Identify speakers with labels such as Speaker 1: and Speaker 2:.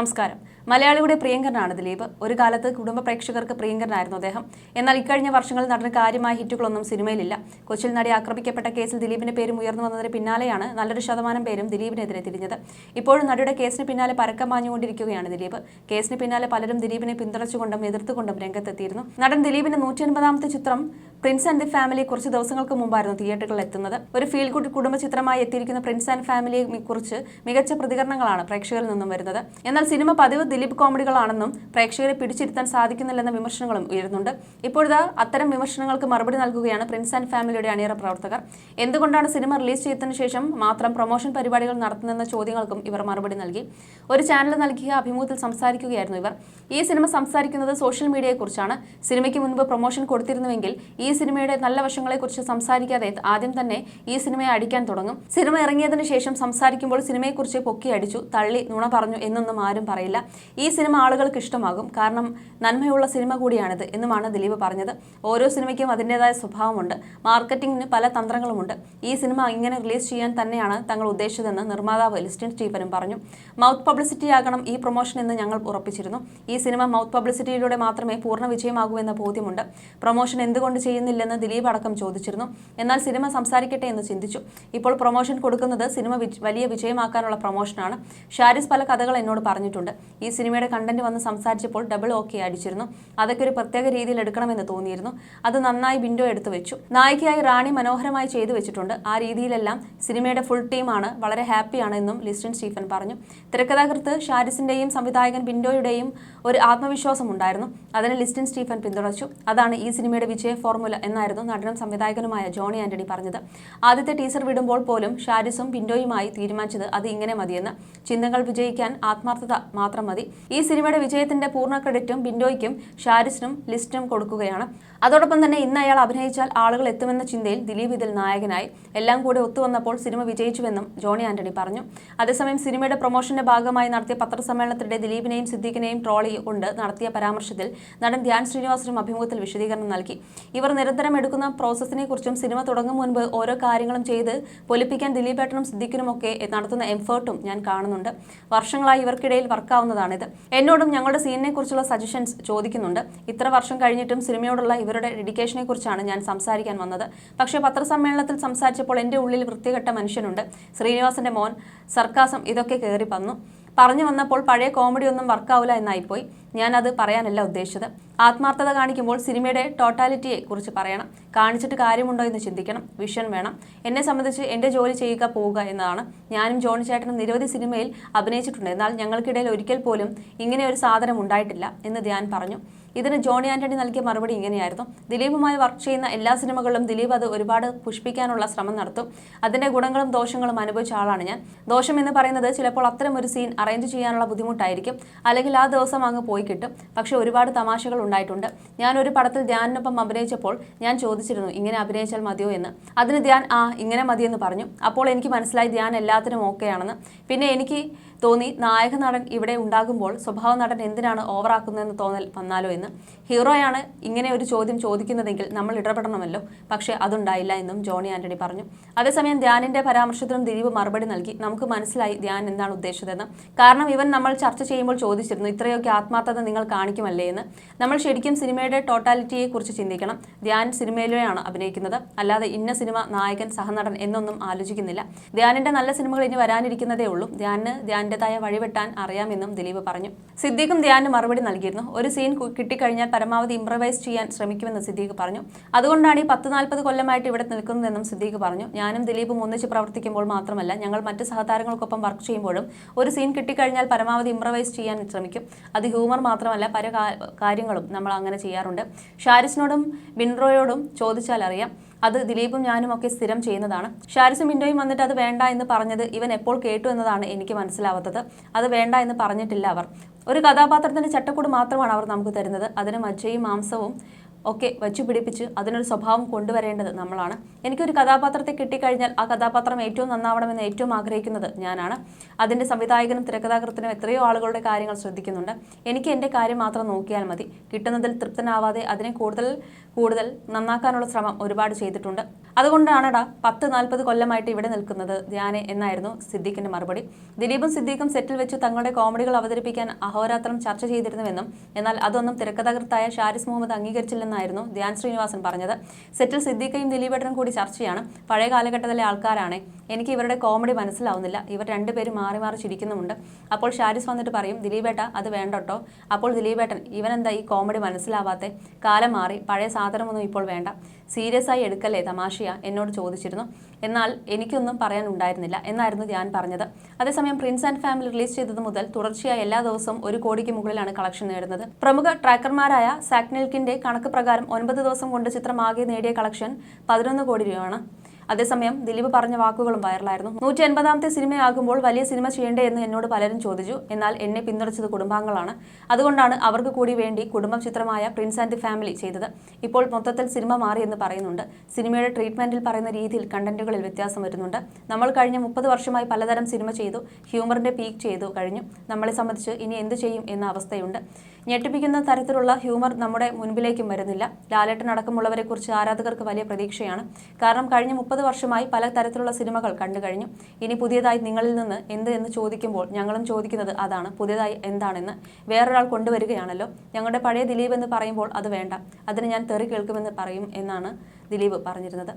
Speaker 1: നമസ്കാരം. മലയാളിയുടെ പ്രിയങ്കരനാണ് ദിലീപ് ഒരു കാലത്ത് കുടുംബ പ്രേക്ഷകർക്ക് പ്രിയങ്കരനായിരുന്നു അദ്ദേഹം. എന്നാൽ ഇക്കഴിഞ്ഞ വർഷങ്ങളിൽ നടന്ന കാര്യമായ ഹിറ്റുകളൊന്നും സിനിമയിലില്ല. കൊച്ചിയിൽ നടി ആക്രമിക്കപ്പെട്ട കേസിൽ ദിലീപിന്റെ പേരും ഉയർന്നു വന്നതിന് പിന്നാലെയാണ് നല്ലൊരു ശതമാനം പേരും ദിലീപിനെതിരെ തിരിഞ്ഞത്. ഇപ്പോഴും നടിയുടെ കേസിന് പിന്നാലെ പരക്കം മാഞ്ഞുകൊണ്ടിരിക്കുകയാണ് ദിലീപ്. കേസിന് പിന്നാലെ പലരും ദിലീപിനെ പിന്തുണച്ചുകൊണ്ടും എതിർത്തുകൊണ്ടും രംഗത്തെത്തിയിരുന്നു. നടൻ ദിലീപിന്റെ നൂറ്റി ചിത്രം പ്രിൻസ് ആൻഡ് ദി ഫാമിലി കുറച്ച് ദിവസങ്ങൾക്ക് മുമ്പായിരുന്നു തിയേറ്ററുകളിൽ എത്തുന്നത്. ഒരു ഫീൽ ഗുഡ് കുടുംബ ചിത്രമായി എത്തിയിരിക്കുന്ന പ്രിൻസ് ആൻഡ് ഫാമിലിയെ കുറിച്ച് മികച്ച പ്രതികരണങ്ങളാണ് പ്രേക്ഷകരിൽ നിന്നും വരുന്നത്. എന്നാൽ സിനിമ പതിവ് ദിലീപ് കോമഡികളാണെന്നും പ്രേക്ഷകരെ പിടിച്ചിരുത്താൻ സാധിക്കുന്നില്ലെന്ന വിമർശനങ്ങളും ഉയരുന്നുണ്ട്. ഇപ്പോഴത്തെ അത്തരം വിമർശനങ്ങൾക്ക് മറുപടി നൽകുകയാണ് പ്രിൻസ് ആൻഡ് ഫാമിലിയുടെ അണിയറ പ്രവർത്തകർ. എന്തുകൊണ്ടാണ് സിനിമ റിലീസ് ചെയ്തതിനു ശേഷം മാത്രം പ്രൊമോഷൻ പരിപാടികൾ നടത്തുന്നെന്ന ചോദ്യങ്ങൾക്കും ഇവർ മറുപടി നൽകി. ഒരു ചാനൽ നൽകിയ അഭിമുഖത്തിൽ സംസാരിക്കുകയായിരുന്നു ഇവർ. ഈ സിനിമ സംസാരിക്കുന്നത് സോഷ്യൽ മീഡിയയെക്കുറിച്ചാണ് സിനിമയ്ക്ക് മുൻപ് പ്രൊമോഷൻ കൊടുത്തിരുന്നുവെങ്കിൽ ഈ സിനിമയുടെ നല്ല വശങ്ങളെക്കുറിച്ച് സംസാരിക്കാതെ ആദ്യം തന്നെ ഈ സിനിമയെ അടിക്കാൻ തുടങ്ങും. സിനിമ ഇറങ്ങിയതിനു ശേഷം സംസാരിക്കുമ്പോൾ സിനിമയെക്കുറിച്ച് പൊക്കി അടിച്ചു തള്ളി നുണ പറഞ്ഞു എന്നൊന്നും ആരും പറയില്ല. ഈ സിനിമ ആളുകൾക്ക് ഇഷ്ടമാകും. കാരണം നന്മയുള്ള സിനിമ കൂടിയാണിത് എന്നുമാണ് ദിലീപ് പറഞ്ഞത്. ഓരോ സിനിമയ്ക്കും അതിന്റെതായ സ്വഭാവമുണ്ട്. മാർക്കറ്റിംഗിന് പല തന്ത്രങ്ങളുമുണ്ട്. ഈ സിനിമ ഇങ്ങനെ റിലീസ് ചെയ്യാൻ തന്നെയാണ് തങ്ങൾ ഉദ്ദേശിച്ചതെന്ന് നിർമ്മാതാവ് ലിസ്റ്റിൻ സ്റ്റീഫനും പറഞ്ഞു. മൗത്ത് പബ്ലിസിറ്റി ആകണം ഈ പ്രൊമോഷൻ എന്ന് ഞങ്ങൾ ഉറപ്പിച്ചിരുന്നു. ഈ സിനിമ മൗത്ത് പബ്ലിസിറ്റിയിലൂടെ മാത്രമേ പൂർണ വിജയമാകൂ എന്ന ബോധ്യമുണ്ട്. പ്രൊമോഷൻ എന്തുകൊണ്ട് ചെയ്യുന്നില്ലെന്ന് ദിലീപ് അടക്കം ചോദിച്ചിരുന്നു. എന്നാൽ സിനിമ സംസാരിക്കട്ടെ എന്ന് ചിന്തിച്ചു. ഇപ്പോൾ പ്രൊമോഷൻ കൊടുക്കുന്നത് സിനിമ വലിയ വിജയമാക്കാനുള്ള പ്രൊമോഷനാണ്. ഷാരിസ് പല കഥകൾ എന്നോട് പറഞ്ഞിട്ടുണ്ട്. ഈ സിനിമയുടെ കണ്ടന്റ് വന്ന് സംസാരിച്ചപ്പോൾ ഡബിൾ ഓക്കെ അടിച്ചിരുന്നു. അതൊക്കെ ഒരു പ്രത്യേക രീതിയിൽ എടുക്കണമെന്ന് തോന്നിയിരുന്നു. അത് നന്നായി വിൻഡോ എടുത്തു വെച്ചു. നായികയായി റാണി മനോഹരമായി ചെയ്തു വെച്ചിട്ടുണ്ട്. ആ രീതിയിലെല്ലാം സിനിമയുടെ ഫുൾ ടീമാണ്. വളരെ ഹാപ്പിയാണ് എന്നും ലിസ്റ്റിൻ സ്റ്റീഫൻ പറഞ്ഞു. തിരക്കഥാകൃത്ത് ഷാരിസിന്റെയും സംവിധായകൻ ബിൻഡോയുടെയും ഒരു ആത്മവിശ്വാസം ഉണ്ടായിരുന്നു. അതിനെ ലിസ്റ്റിൻ സ്റ്റീഫൻ പിന്തുണച്ചു. അതാണ് ഈ സിനിമയുടെ വിജയ ഫോർമുല എന്നായിരുന്നു നടനും സംവിധായകനുമായ ജോണി ആന്റണി പറഞ്ഞത്. ആദ്യത്തെ ടീസർ വിടുമ്പോൾ പോലും ഷാരിസും പിൻഡോയുമായി തീരുമാനിച്ചത് അത് ഇങ്ങനെ മതിയെന്ന്. ചിന്തകൾ വിജയിക്കാൻ ആത്മാർത്ഥത മാത്രം മതി. ഈ സിനിമയുടെ വിജയത്തിന്റെ പൂർണ ക്രെഡിറ്റും ബിൻഡോയ്ക്കും ഷാരിസിനും ലിസ്റ്റിനും കൊടുക്കുകയാണ്. അതോടൊപ്പം തന്നെ ഇന്ന് അയാൾ അഭിനയിച്ചാൽ ആളുകൾ എത്തുമെന്ന ചിന്തയിൽ ദിലീപ് ഇതിൽ നായകനായി. എല്ലാം കൂടി ഒത്തുവന്നപ്പോൾ സിനിമ വിജയിച്ചുവെന്നും ജോണി ആന്റണി പറഞ്ഞു. അതേസമയം സിനിമയുടെ പ്രൊമോഷന്റെ ഭാഗമായി നടത്തിയ പത്രസമ്മേളനത്തിനിടെ ദിലീപിനെയും സിദ്ദീഖിനെയും ട്രോളി കൊണ്ട് നടത്തിയ പരാമർശത്തിൽ നടൻ ധ്യാൻ ശ്രീനിവാസനും അഭിമുഖത്തിൽ വിശദീകരണം നൽകി. ഇവർ നിരന്തരം എടുക്കുന്ന പ്രോസസ്സിനെ കുറിച്ചും സിനിമ തുടങ്ങും മുൻപ് ഓരോ കാര്യങ്ങളും ചെയ്ത് പൊലിപ്പിക്കാൻ ദിലീപേട്ടനും സിദ്ദീഖിനുമൊക്കെ നടത്തുന്ന എഫേർട്ടും ഞാൻ കാണുന്നുണ്ട്. വർഷങ്ങളായി ഇവർക്കിടയിൽ വർക്കാവുന്നതാണിത്. എന്നോടും ഞങ്ങളുടെ സീനിനെ കുറിച്ചുള്ള സജഷൻസ് ചോദിക്കുന്നുണ്ട്. ഇത്ര വർഷം കഴിഞ്ഞിട്ടും സിനിമയോടുള്ള ഇവരുടെ ഡെഡിക്കേഷനെ കുറിച്ചാണ് ഞാൻ സംസാരിക്കാൻ വന്നത്. പക്ഷേ പത്രസമ്മേളനത്തിൽ സംസാരിച്ചപ്പോൾ എന്റെ ഉള്ളിൽ വൃത്തികെട്ട മനുഷ്യനുണ്ട്. ശ്രീനിവാസന്റെ മോൻ സർക്കാസം ഇതൊക്കെ കയറി വന്നു. പറഞ്ഞു വന്നപ്പോൾ പഴയ കോമഡി ഒന്നും വർക്കാവില്ല എന്നായിപ്പോയി. ഞാനത് പറയാനല്ല ഉദ്ദേശിച്ചത്. ആത്മാർത്ഥത കാണിക്കുമ്പോൾ സിനിമയുടെ ടോട്ടാലിറ്റിയെ കുറിച്ച് പറയണം. കാണിച്ചിട്ട് കാര്യമുണ്ടോ എന്ന് ചിന്തിക്കണം. വിഷൻ വേണം. എന്നെ സംബന്ധിച്ച് എന്റെ ജോലി ചെയ്യുക പോവുക എന്നതാണ്. ഞാനും ജോൺ ചേട്ടനും നിരവധി സിനിമയിൽ അഭിനയിച്ചിട്ടുണ്ട്. എന്നാൽ ഞങ്ങൾക്കിടയിൽ ഒരിക്കൽ പോലും ഇങ്ങനെ ഒരു സാധനം ഉണ്ടായിട്ടില്ല എന്ന് ധ്യാൻ പറഞ്ഞു. ഇതിന് ജോണി ആന്റണി നൽകിയ മറുപടി ഇങ്ങനെയായിരുന്നു. ദിലീപുമായി വർക്ക് ചെയ്യുന്ന എല്ലാ സിനിമകളിലും ദിലീപ് അത് ഒരുപാട് പുഷ്പിക്കാനുള്ള ശ്രമം നടത്തും. അതിന്റെ ഗുണങ്ങളും ദോഷങ്ങളും അനുഭവിച്ച ആളാണ് ഞാൻ. ദോഷം എന്ന് പറയുന്നത് ചിലപ്പോൾ അത്തരം ഒരു സീൻ അറേഞ്ച് ചെയ്യാനുള്ള ബുദ്ധിമുട്ടായിരിക്കും. അല്ലെങ്കിൽ ആ ദിവസം അങ്ങ് പോയി കിട്ടും. പക്ഷെ ഒരുപാട് തമാശകൾ ഉണ്ടായിട്ടുണ്ട്. ഞാൻ ഒരു പടത്തിൽ ധ്യാനിനൊപ്പം അഭിനയിച്ചപ്പോൾ ഞാൻ ചോദിച്ചിരുന്നു ഇങ്ങനെ അഭിനയിച്ചാൽ മതിയോ? എന്ന്. അതിന് ധ്യാൻ ആ ഇങ്ങനെ മതിയെന്ന് പറഞ്ഞു. അപ്പോൾ എനിക്ക് മനസ്സിലായി ധ്യാൻ എല്ലാത്തിനും ഓക്കെയാണെന്ന്. പിന്നെ എനിക്ക് തോന്നി. നായക നടൻ ഇവിടെ ഉണ്ടാകുമ്പോൾ സ്വഭാവ നടൻ എന്തിനാണ് ഓവറാക്കുന്നതെന്ന് തോന്നൽ വന്നാലോ എന്ന്. ഹീറോയാണ് ഇങ്ങനെ ഒരു ചോദ്യം ചോദിക്കുന്നതെങ്കിൽ നമ്മൾ ഇടപെടണമല്ലോ. പക്ഷേ അതുണ്ടായില്ല എന്നും ജോണി ആന്റണി പറഞ്ഞു. അതേസമയം ധ്യാനിന്റെ പരാമർശത്തിനും ദിലീപ് മറുപടി നൽകി. നമുക്ക് മനസ്സിലായി ധ്യാൻ എന്താണ് ഉദ്ദേശിച്ചതെന്ന്. കാരണം ഇവൻ നമ്മൾ ചർച്ച ചെയ്യുമ്പോൾ ചോദിച്ചിരുന്നു ഇത്രയൊക്കെ ആത്മാർത്ഥത നിങ്ങൾ കാണിക്കുമല്ലേ എന്ന്. നമ്മൾ ശരിക്കും സിനിമയുടെ ടോട്ടാലിറ്റിയെ കുറിച്ച് ചിന്തിക്കണം. ധ്യാൻ സിനിമയിലെയാണ് അഭിനയിക്കുന്നത്. അല്ലാതെ ഇന്ന സിനിമ നായകൻ സഹനടൻ എന്നൊന്നും ആലോചിക്കുന്നില്ല. ധ്യാനിന്റെ നല്ല സിനിമകൾ ഇനി വരാനിരിക്കുന്നതേ ഉള്ളൂ. ധ്യാനിന് ധ്യാനിന്റെതായ വഴിവെട്ടാൻ അറിയാമെന്നും ദിലീപ് പറഞ്ഞു. സിദ്ദീഖും ധ്യാനും മറുപടി നൽകിയിരുന്നു. ഒരു സീൻ കിട്ടിക്കഴിഞ്ഞാൽ പരമാവധി ഇംപ്രവൈസ് ചെയ്യാൻ ശ്രമിക്കുമെന്ന് സിദ്ദീഖ് പറഞ്ഞു. അതുകൊണ്ടാണ് ഈ പത്ത് നാൽപ്പത് കൊല്ലമായിട്ട് ഇവിടെ നിൽക്കുന്നതെന്നും സിദ്ദീഖ് പറഞ്ഞു. ഞാനും ദിലീപും ഒന്നിച്ച് പ്രവർത്തിക്കുമ്പോൾ മാത്രമല്ല ഞങ്ങൾ മറ്റ് സഹതാരങ്ങൾക്കൊപ്പം വർക്ക് ചെയ്യുമ്പോഴും ഒരു സീൻ കിട്ടിക്കഴിഞ്ഞാൽ പരമാവധി ഇംപ്രവൈസ് ചെയ്യാൻ ശ്രമിക്കും. അത് ഹ്യൂമർ മാത്രമല്ല പല കാര്യങ്ങളും നമ്മൾ അങ്ങനെ ചെയ്യാറുണ്ട്. ഷാരിസിനോടും ബിൻറോയോടും ചോദിച്ചാൽ അറിയാം. അത് ദിലീപും ഞാനും ഒക്കെ സ്ഥിരം ചെയ്യുന്നതാണ്. ഷാരിസും മിൻഡോയും വന്നിട്ട് അത് വേണ്ട എന്ന് പറഞ്ഞത് ഇവൻ എപ്പോൾ കേട്ടു എന്നതാണ് എനിക്ക് മനസ്സിലാവാത്തത്. അത് വേണ്ട എന്ന് പറഞ്ഞിട്ടില്ല അവർ. ഒരു കഥാപാത്രത്തിന്റെ ചട്ടക്കൂട് മാത്രമാണ് അവർ നമുക്ക് തരുന്നത്. അതിന് മജ്ജയും മാംസവും ഒക്കെ വച്ചു പിടിപ്പിച്ച് അതിനൊരു സ്വഭാവം കൊണ്ടുവരേണ്ടത് നമ്മളാണ്. എനിക്കൊരു കഥാപാത്രത്തെ കിട്ടിക്കഴിഞ്ഞാൽ ആ കഥാപാത്രം ഏറ്റവും നന്നാവണമെന്ന് ഏറ്റവും ആഗ്രഹിക്കുന്നത് ഞാനാണ്. അതിന്റെ സംവിധായകനും തിരക്കഥാകൃത്തിനും എത്രയോ ആളുകളുടെ കാര്യങ്ങൾ ശ്രദ്ധിക്കുന്നുണ്ട്. എനിക്ക് എന്റെ കാര്യം മാത്രം നോക്കിയാൽ മതി. കിട്ടുന്നതിൽ തൃപ്തനാവാതെ അതിനെ കൂടുതൽ കൂടുതൽ നന്നാക്കാനുള്ള ശ്രമം ഒരുപാട് ചെയ്തിട്ടുണ്ട്. അതുകൊണ്ടാണടാ പത്ത് നാൽപ്പത് കൊല്ലമായിട്ട് ഇവിടെ നിൽക്കുന്നത്. ധ്യാനെ എന്നായിരുന്നു സിദ്ദീഖിന്റെ മറുപടി. ദിലീപും സിദ്ദീഖും സെറ്റിൽ വെച്ച് തങ്ങളുടെ കോമഡികൾ അവതരിപ്പിക്കാൻ അഹോരാത്രം ചർച്ച ചെയ്തിരുന്നുവെന്നും എന്നാൽ അതൊന്നും തിരക്കഥാകൃത്തായ ഷാരിസ് മുഹമ്മദ് അംഗീകരിച്ചില്ലെന്നായിരുന്നു ധ്യാൻ ശ്രീനിവാസൻ പറഞ്ഞത്. സെറ്റിൽ സിദ്ദീഖയും ദിലീപേട്ടനും കൂടി ചർച്ചയാണ്. പഴയ കാലഘട്ടത്തിലെ ആൾക്കാരാണ് എനിക്ക് ഇവരുടെ കോമഡി മനസ്സിലാവുന്നില്ല. ഇവർ രണ്ടുപേരും മാറി മാറി ചിരിക്കുന്നുമുണ്ട്. അപ്പോൾ ഷാരിസ് വന്നിട്ട് പറയും ദിലീപേട്ട അത് വേണ്ടട്ടോ. അപ്പോൾ ദിലീപേട്ടൻ ഇവനെന്താ ഈ കോമഡി മനസ്സിലാവാത്തെ? കാലം മാറി പഴയ സാധനമൊന്നും ഇപ്പോൾ വേണ്ട. സീരിയസ് ആയി എടുക്കല്ലേ തമാശയാ? എന്നോട് ചോദിച്ചിരുന്നു. എന്നാൽ എനിക്കൊന്നും പറയാനുണ്ടായിരുന്നില്ല എന്നായിരുന്നു ഞാൻ പറഞ്ഞത്. അതേസമയം പ്രിൻസ് ആൻഡ് ഫാമിലി റിലീസ് ചെയ്തത് മുതൽ തുടർച്ചയായി എല്ലാ ദിവസവും ഒരു കോടിക്ക് മുകളിലാണ് കളക്ഷൻ നേടുന്നത്. പ്രമുഖ ട്രാക്കർമാരായ സാക്നിൽക്കിന്റെ കണക്ക് പ്രകാരം ഒൻപത് ദിവസം കൊണ്ട് ചിത്രം ആകെ നേടിയ കളക്ഷൻ പതിനൊന്ന് കോടി രൂപയാണ്. അതേസമയം ദിലീപ് പറഞ്ഞ വാക്കുകളും വൈറലായിരുന്നു. നൂറ്റി എൺപതാമത്തെ സിനിമയാകുമ്പോൾ വലിയ സിനിമ ചെയ്യേണ്ടേ എന്ന് എന്നോട് പലരും ചോദിച്ചു. എന്നാൽ എന്നെ പിന്തുണച്ചത് കുടുംബാംഗങ്ങളാണ്. അതുകൊണ്ടാണ് അവർക്ക് കൂടി വേണ്ടി കുടുംബം ചിത്രമായ പ്രിൻസ് ആൻഡ് ഫാമിലി ചെയ്തത്. ഇപ്പോൾ മൊത്തത്തിൽ സിനിമ മാറി എന്ന് പറയുന്നുണ്ട്. സിനിമയുടെ ട്രീറ്റ്മെന്റിൽ പറയുന്ന രീതിയിൽ കണ്ടന്റുകളിൽ വ്യത്യാസം വരുന്നുണ്ട്. നമ്മൾ കഴിഞ്ഞ മുപ്പത് വർഷമായി പലതരം സിനിമ ചെയ്തു. ഹ്യൂമറിന്റെ പീക്ക് ചെയ്തു കഴിഞ്ഞു. നമ്മളെ സംബന്ധിച്ച് ഇനി എന്ത് ചെയ്യും എന്ന അവസ്ഥയുണ്ട്. ഞെട്ടിപ്പിക്കുന്ന തരത്തിലുള്ള ഹ്യൂമർ നമ്മുടെ മുൻപിലേക്കും വരുന്നില്ല. ലാലേട്ടൻ അടക്കമുള്ളവരെക്കുറിച്ച് ആരാധകർക്ക് വലിയ പ്രതീക്ഷയാണ്. കാരണം കഴിഞ്ഞ മുപ്പത് വർഷമായി പല തരത്തിലുള്ള സിനിമകൾ കണ്ടു കഴിഞ്ഞു. ഇനി പുതിയതായി നിങ്ങളിൽ നിന്ന് എന്ത് എന്ന് ചോദിക്കുമ്പോൾ ഞങ്ങളും ചോദിക്കുന്നത് അതാണ്. പുതിയതായി എന്താണെന്ന് വേറൊരാൾ കൊണ്ടുവരികയാണല്ലോ. ഞങ്ങളുടെ പഴയ ദിലീപ് എന്ന് പറയുമ്പോൾ അത് വേണ്ട. അതിന് ഞാൻ തെറി കേൾക്കുമെന്ന് പറയും എന്നാണ് ദിലീപ് പറഞ്ഞിരുന്നത്.